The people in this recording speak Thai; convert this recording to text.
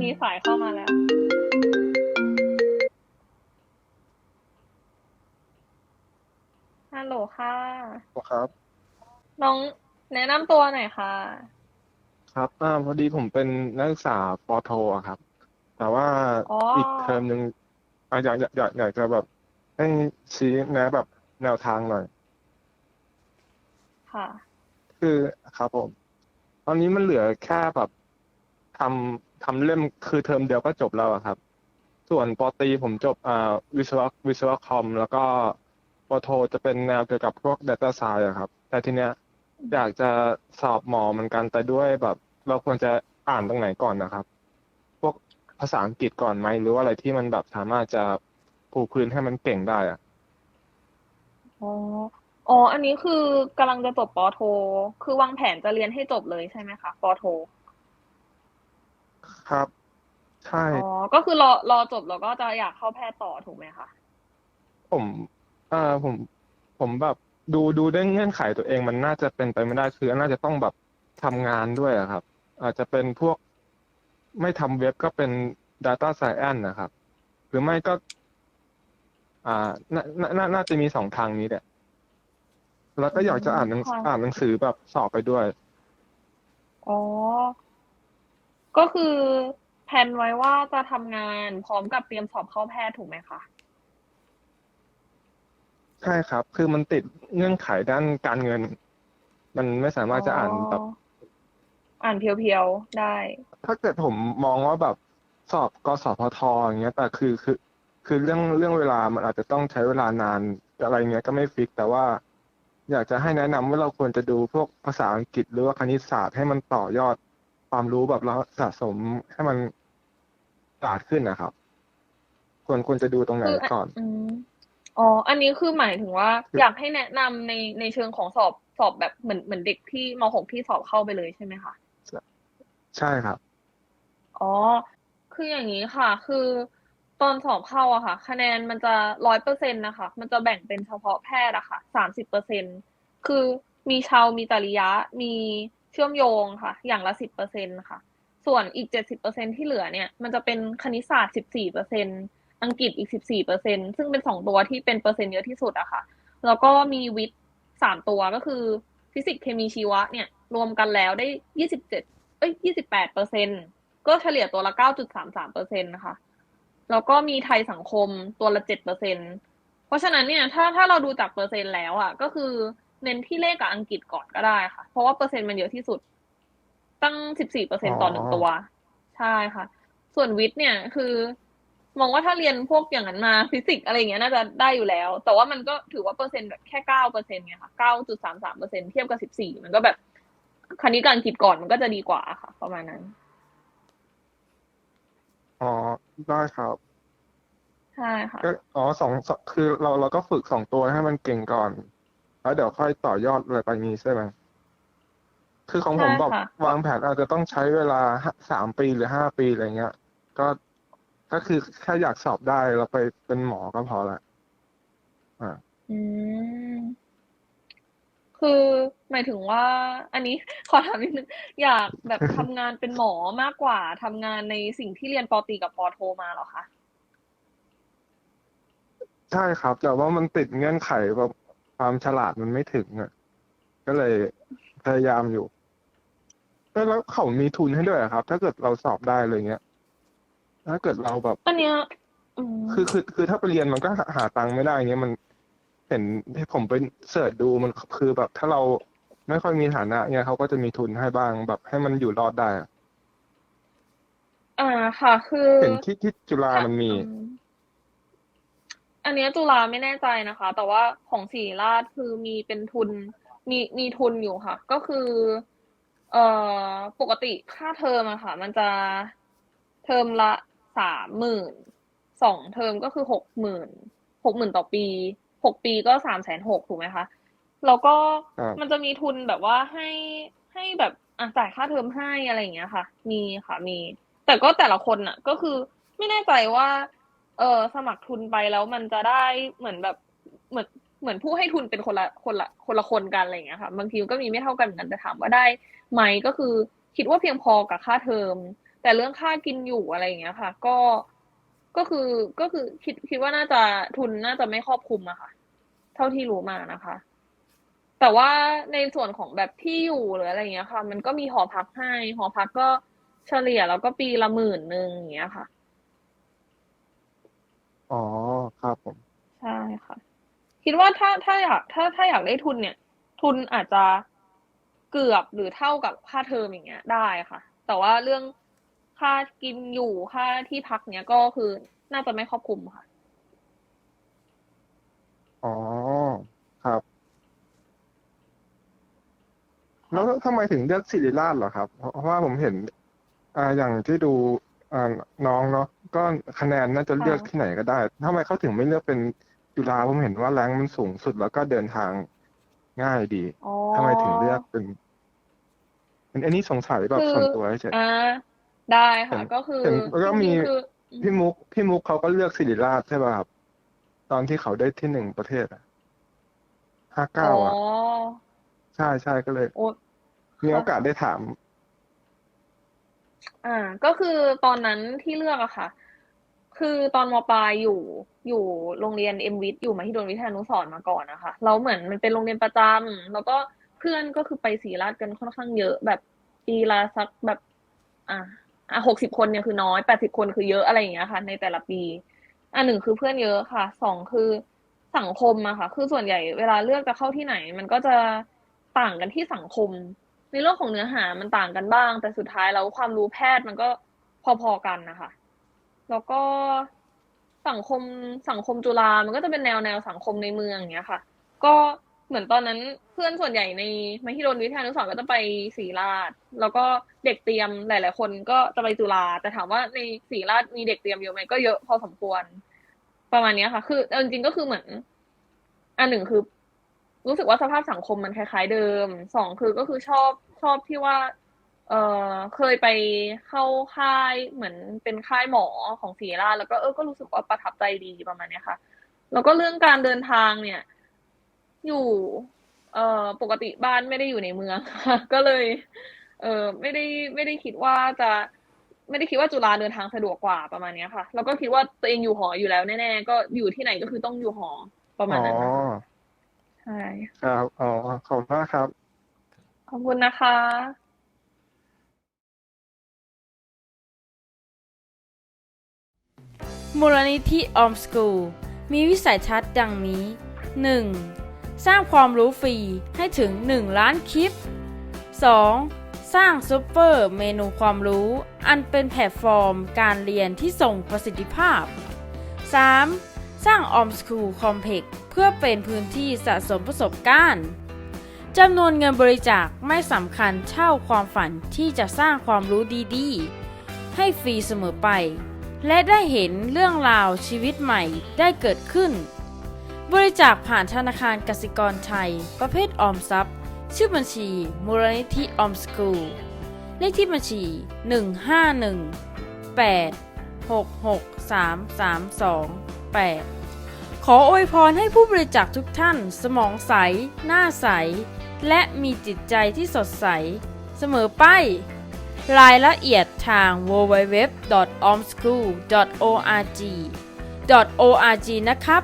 มีสายเข้ามาแล้ว ฮัลโหลค่ะ ครับ น้องแนะนำตัวหน่อยค่ะ ครับอ่าพอดีผมเป็นนักศึกษาปอโทอะครับ แต่ว่าอ๋ออีอีกเทอมหนึ่งอะอยากอยากอยากอยากจะแบบให้ชี้แนะแบบแนวทางหน่อย ค่ะ คือครับผม ตอนนี้มันเหลือแค่แบบทำ ทำเล่มคือเทอมเดียวก็จบแล้วอะครับ ส่วนปอตรีผมจบอ่าวิศวะวิศวะคอม แล้วก็ปอโทจะเป็นแนวเกี่ยวกับพวก Data Science อะครับ แต่ทีเนี้ยอยากจะสอบหมอเหมือนกันแต่ด้วยแบบ เราควรจะอ่านตรงไหนก่อนนะครับ พวกภาษาอังกฤษก่อนไหมหรือว่าอะไรที่มันแบบสามารถจะปูพื้นให้มันเก่งได้อะอ๋อ อ๋อ อันนี้คือกำลังจะจบปอโท คือวางแผนจะเรียนให้จบเลยใช่ไหมคะปอโท ครับ ใช่ อ๋อ ก็คือรอรอจบแล้วก็จะอยากเข้าแพทย์ต่อถูกไหมคะ ผมเอ่าผม ผมแบบดูดูได้เงื่อนไขตัวเองมันน่าจะเป็นไปไม่ได้คือน่าจะต้องแบบทำงานด้วยอะครับ อาจจะเป็นพวกไม่ทำเว็บก็เป็น Data Science นะครับ หรือไม่ก็ อ่าน่าน่าน่าน่าจะมีสองทางนี้แหละแล้วก็อยากจะอ่านหนังค่ะ อ่านหนังสือแบบสอบไปด้วย อ๋อ ก็คือแผนไว้ว่าจะทำงานพร้อมกับเตรียมสอบเข้าแพทย์ถูกไหมคะ ใช่ครับ คือมันติดเงื่อนไขด้านการเงิน มันไม่สามารถจะอ่านแบบอ่านเพียวๆ ได้ ถ้าเกิดผมมองว่าแบบสอบกสพทอย่างเงี้ย แต่คือคือ คือเรื่องเรื่องเวลามันอาจจะต้องใช้เวลานานอะไรเงี้ยก็ไม่ฟิก แต่ว่า อยากจะให้แนะนำว่าเราควรจะดูพวกภาษาอังกฤษหรือว่าคณิตศาสตร์ให้มันต่อยอด ความรู้แบบเราสะสมให้มันศาสตร์ขึ้นนะครับควรควรจะดูตรงไหนคือก่อนอืมอ๋อ อันนี้คือหมายถึงว่าคืออยากให้แนะนำในในเชิงของสอบสอบแบบเหมือนเหมือนเด็กที่มหกที่สอบเข้าไปเลยใช่ไหมคะใช่ครับ อ๋อ คืออย่างนี้ค่ะ คือตอนสอบเข้าอะค่ะ คะแนนมันจะร้อยเปอร์เซ็นต์นะคะ มันจะแบ่งเป็นเฉพาะแพทย์อะค่ะสามสิบเปอร์เซ็นต์คือมีชาวมีจริยะ มี เชื่อมโยงค่ะ อย่างละสิบเปอร์เซ็นต์ค่ะ ส่วนอีกเจ็ดสิบเปอร์เซ็นที่เหลือเนี่ย มันจะเป็นคณิตศาสตร์สิบสี่เปอร์เซ็นอังกฤษอีกสิบสี่เปอร์เซ็นซึ่งเป็นสองตัวที่เป็นเปอร์เซ็นต์เยอะที่สุดอะค่ะ แล้วก็มีวิทย์สามตัวก็คือฟิสิกส์เคมีชีวะเนี่ย รวมกันแล้วได้ยี่สิบเจ็ดเอ้ยยี่สิบแปดเปอร์เซ็นก็เฉลี่ยตัวละเก้าจุดสามสามเปอร์เซ็นต์นะคะแล้วก็มีไทยสังคมตัวละเจ็ดเปอร์เซ็นเพราะฉะนั้นเนี่ยถ้าถ้าเราดูจากเปอร์เซ็นต์แล้วอะก็คือ เน้นที่เลขกับอังกฤษก่อนก็ได้ค่ะ เพราะว่าเปอร์เซ็นต์มันเยอะที่สุด ตั้งสิบสี่เปอร์เซ็นต่อหนึ่งตัว ใช่ค่ะ ส่วนวิทย์เนี่ยคือ มองว่าถ้าเรียนพวกอย่างนั้นมาฟิสิกส์อะไรอย่างเงี้ยน่าจะได้อยู่แล้ว แต่ว่ามันก็ถือว่าเปอร์เซ็นต์แบบแค่เก้าเปอร์เซ็นต์ไงค่ะเก้าจุดสามสามเปอร์เซ็นเทียบกับสิบสี่มันก็แบบคณิตกับอังกฤษก่อนมันก็จะดีกว่าค่ะ ประมาณนั้น อ๋อได้ครับใช่ค่ะก็อ๋อสองสองคือเราเราก็ฝึกสองตัวให้มันเก่งก่อน แล้วเดี๋ยวค่อยต่อยอดอะไรไปงี้ใช่ไหมคือของผมใช่บอกค่ะ วางแผนอาจจะต้องใช้เวลาห้าสามปีหรือห้าปีอะไรเงี้ย ก็ก็คือแค่อยากสอบได้เราไปเป็นหมอก็พอละอ่า อืม คือหมายถึงว่า อันนี้ ขอถามนิดนึงอยากแบบทำงานเป็นหมอมากกว่าทำงานในสิ่งที่เรียนปอตรีกับปอโทมาเหรอคะ ใช่ครับ แต่ว่ามันติดเงื่อนไขแบบ ความฉลาดมันไม่ถึงอะ ก็เลยพยายามอยู่เอ้ยแล้วเขามีทุนให้ด้วยเหรอครับ ถ้าเกิดเราสอบได้เลยเงี้ย ถ้าเกิดเราแบบอันเนี้ยอืมคือคือคือถ้าไปเรียนมันก็หาหาตังค์ไม่ได้เงี้ยมันเห็นที่ผมไปเสิร์ชดูมันคือแบบ ถ้าเราไม่ค่อยมีฐานะเนี่ยเขาก็จะมีทุนให้บ้างแบบ ให้มันอยู่รอดได้อะอ่าค่ะ คือเห็นที่ที่จุฬามันมี อือันเนี้ยจุฬาไม่แน่ใจนะคะ แต่ว่าของศรีราชคือมีเป็นทุนมีมีทุนอยู่ค่ะ ก็คือ เอ่อปกติค่าเทอมอะค่ะ มันจะเทอมละสามหมื่นสองเทอมก็คือหกหมื่นหกหมื่นต่อปีหกปีก็สามแสนหกถูกไหมคะแล้วก็ครับมันจะมีทุนแบบว่าให้ให้แบบอะจ่ายค่าเทอมให้อะไรอย่างเงี้ยค่ะ มีค่ะมี แต่ก็แต่ละคนน่ะก็คือไม่แน่ใจว่า เออสมัครทุนไปแล้วมันจะได้เหมือนแบบเหมือนเหมือนผู้ให้ทุนเป็นคนละคนละคนละคนกันอะไรอย่างเงี้ยค่ะ บางทีก็มีไม่เท่ากันเหมือนกันแต่ถามว่าได้ไหมก็คือคิดว่าเพียงพอกับค่าเทอม แต่เรื่องค่ากินอยู่อะไรอย่างเงี้ยค่ะ ก็ก็คือก็คือคิดคิดว่าน่าจะทุนน่าจะไม่ครอบคลุมอะค่ะ เท่าที่รู้มานะคะ แต่ว่าในส่วนของแบบที่อยู่หรืออะไรอย่างเงี้ยค่ะ มันก็มีหอพักให้หอพักก็เฉลี่ยแล้วก็ปีละหมื่นหนึ่งอย่างเงี้ยค่ะ อ๋อครับผม ใช่ค่ะ คิดว่าถ้าถ้าอยากถ้าถ้าอยากได้ทุนเนี่ย ทุนอาจจะเกือบหรือเท่ากับค่าเทอมอย่างเงี้ยได้ค่ะ แต่ว่าเรื่องค่ากินอยู่ค่าที่พักเนี้ยก็คือน่าจะไม่ครอบคลุมค่ะ อ๋อ ครับ แล้วทำไมถึงเลือกศิริราชเหรอครับ เพราะว่าผมเห็น อ่าอย่างที่ดูอ่าน้องเนาะก็คะแนนน่าจะเลือกที่ไหนก็ได้ทำไมเขาถึงไม่เลือกเป็น จุฬาผมเห็นว่าแรงค์มันสูงสุดแล้วก็เดินทางง่ายดีอ๋อทำไมถึงเลือกเป็นเป็นอันนี้สงสัยแบบคือส่วนตัวเฉยอ่าได้ค่ะเห็นก็คือเห็นแล้วก็มีจริงๆคือพี่มุกพี่มุกเขาก็เลือกศิริราชใช่ป่ะครับ ตอนที่เขาได้ที่หนึ่งประเทศอะห้าเก้าอ๋ออะ ใช่ใช่ก็เลย โอ้มีโอกาสได้ถาม อ่าก็คือตอนนั้นที่เลือกอะค่ะ คือตอนมปลายอยู่อยู่โรงเรียนเอ็มวิทอยู่มหิดลวิทยานุสรณ์มาก่อนนะคะแล้วเหมือนมันเป็นโรงเรียนประจำแล้วก็เพื่อนก็คือไปศรีราชกันค่อนข้างเยอะ แบบปีละสักแบบ อะอะหกสิบคนเนี่ยคือน้อยแปดสิบคนคือเยอะอะไรอย่างเงี้ยค่ะ ในแต่ละปีอะหนึ่งคือเพื่อนเยอะค่ะสองคือสังคมอะค่ะ คือส่วนใหญ่เวลาเลือกจะเข้าที่ไหน มันก็จะต่างกันที่สังคม ในเรื่องของเนื้อหามันต่างกันบ้าง แต่สุดท้ายแล้วความรู้แพทย์มันก็พอๆกันนะคะ แล้วก็สังคมสังคมจุฬามันก็จะเป็นแนวแนวสังคมในเมืองอย่างเงี้ยค่ะ ก็เหมือนตอนนั้นเพื่อนส่วนใหญ่ในมหิดลวิทยานุสรก็จะไปศรีราช แล้วก็เด็กเตรียมหลาย ๆ คนก็จะไปจุฬาแต่ถามว่าในศรีราชมีเด็กเตรียมเยอะไหมก็เยอะพอสมควร ประมาณนี้ค่ะ คือเอาจริงๆก็คือเหมือน อันหนึ่งคือ รู้สึกว่าสภาพสังคมมันคล้าย ๆ เดิมสองคือก็คือชอบชอบที่ว่า เออเคยไปเข้าค่ายเหมือนเป็นค่ายหมอของศรีราชแล้วก็เออก็รู้สึกว่าประทับใจดีประมาณเนี้ยค่ะ แล้วก็เรื่องการเดินทางเนี่ย อยู่ เอ่อปกติบ้านไม่ได้อยู่ในเมืองค่ะก็เลย เออไม่ได้ไม่ได้คิดว่าจะไม่ได้คิดว่าจุฬาเดินทางสะดวกกว่าประมาณเนี้ยค่ะ แล้วก็คิดว่าตัวเองอยู่หออยู่แล้วแน่ๆก็อยู่ที่ไหนก็คือต้องอยู่หอประมาณอ๋อนั้นนะคะใช่ครับอ๋อขอบคุณมากครับ ขอบคุณนะคะ มูลนิธิออมสกูลมีวิสัยทัศน์ดังนี้ 1. สร้างความรู้ฟรีให้ถึง 1 ล้านคลิป 2. สร้างซุปเปอร์เมนูความรู้ อันเป็นแพลตฟอร์มการเรียนที่ส่งประสิทธิภาพ 3. สร้างออมสกูลคอมเพล็กเพื่อเป็นพื้นที่สะสมประสบการณ์จำนวนเงินบริจาคไม่สำคัญเท่าความฝันที่จะสร้างความรู้ดีๆ ให้ฟรีเสมอไป และได้เห็นเรื่องราวชีวิตใหม่ได้เกิดขึ้น บริจาคผ่านธนาคารกสิกรไทย ประเภทออมทรัพย์ ชื่อบัญชี มูลนิธิออมสกูล เลขที่บัญชี 151 8 6 6 3 3 2 8ขออวยพรให้ผู้บริจาคทุกท่าน สมองใส หน้าใส และมีจิตใจที่สดใส เสมอไป รายละเอียดทาง www.omschool.org .org นะครับ